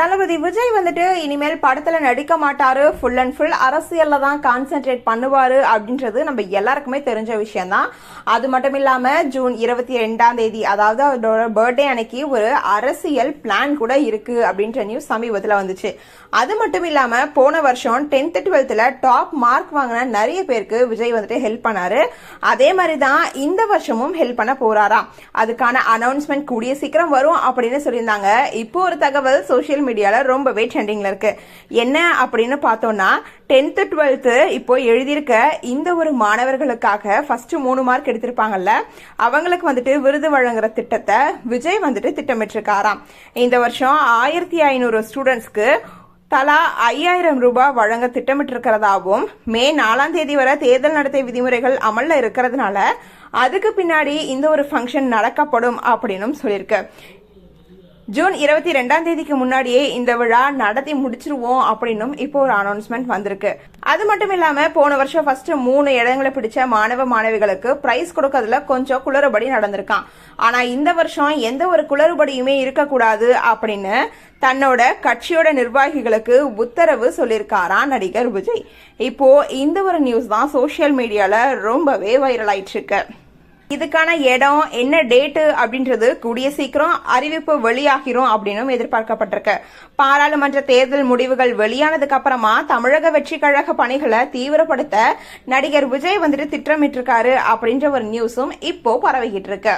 தளபதி விஜய் வந்துட்டு இனிமேல் படத்துல நடிக்க மாட்டாரு. ஃபுல் அண்ட் ஃபுல் அரசியல்ல தான் கான்சென்ட்ரேட் பண்ணுவாரு அப்படின்றது நம்ம எல்லாருக்குமே தெரிஞ்ச விஷயம்தான். அது மட்டும் இல்லாம ஜூன் இருபத்தி ரெண்டாம் தேதி அதாவது அவரோட பர்த்டே அன்னைக்கு ஒரு அரசியல் பிளான் கூட இருக்கு அப்படின்ற நியூஸ் சமீபத்துல வந்துச்சு. அது மட்டும் இல்லாம போன வருஷம் டென்த் டுவெல்த்ல டாப் மார்க் வாங்கின நிறைய பேருக்கு விஜய் வந்துட்டு ஹெல்ப் பண்ணாரு. அதே மாதிரி தான் இந்த வருஷமும் ஹெல்ப் பண்ண போறாராம். அதுக்கான அனௌன்ஸ்மெண்ட் கூடிய சீக்கிரம் வரும் அப்படின்னு சொல்லியிருந்தாங்க. இப்போ ஒரு தகவல் சோஷியல் மீடியாவில் ரொம்பவே ட்ரெண்டிங்கில் இருக்கு. என்ன அப்படின்னு பார்த்தோன்னா டென்த்து டுவெல்த்து இப்போ எழுதியிருக்க இந்த ஒரு மாணவர்களுக்காக ஃபஸ்ட்டு மூணு மார்க் எடுத்திருப்பாங்கல்ல அவங்களுக்கு வந்துட்டு விருது வழங்குற திட்டத்தை விஜய் வந்துட்டு திட்டமிட்டிருக்காராம். இந்த வருஷம் ஆயிரத்தி ஐநூறு ஸ்டூடெண்ட்ஸ்க்கு தலா ஐயாயிரம் ரூபாய் வழங்க திட்டமிட்டிருக்கிறதாவும் மே நாலாம் தேதி வரை தேர்தல் நடத்தை விதிமுறைகள் அமலில் இருக்கிறதுனால அதுக்கு பின்னாடி இந்த ஒரு ஃபங்க்ஷன் நடக்கப்படும் அப்படின்னும் சொல்லியிருக்கு. ஜூன் இருபத்தி ரெண்டாம் தேதிக்கு முன்னாடியே இந்த விழா நடத்தி முடிச்சிருவோம் அப்படின்னும் இப்போ ஒரு அனௌன்ஸ்மெண்ட் வந்திருக்கு. அது மட்டும் இல்லாம போன வருஷம் ஃபர்ஸ்ட் மூணு இடங்களை பிடிச்ச மாணவ மாணவிகளுக்கு பிரைஸ் கொடுக்கறதுல கொஞ்சம் குளறுபடி நடந்திருக்கான் ஆனா இந்த வருஷம் எந்த ஒரு குளறுபடியுமே இருக்கக்கூடாது அப்படின்னு தன்னோட கட்சியோட நிர்வாகிகளுக்கு உத்தரவு சொல்லியிருக்காராம் நடிகர் விஜய். இப்போ இந்த ஒரு நியூஸ் தான் சோஷியல் மீடியால ரொம்பவே வைரல் ஆயிட்டு இருக்கு. இதுக்கான இடம் என்ன டேட்டு அப்படின்றது கூடிய சீக்கிரம் அறிவிப்பு வெளியாகிரும் அப்படின்னும் எதிர்பார்க்கப்பட்டிருக்கு. பாராளுமன்ற தேர்தல் முடிவுகள் வெளியானதுக்கு அப்புறமா தமிழக வெற்றி கழக பணிகளை தீவிரப்படுத்த நடிகர் விஜய் வந்துட்டு திட்டமிட்டிருக்காரு அப்படின்ற ஒரு நியூஸும் இப்போ பரவிக்கிட்டு இருக்கு.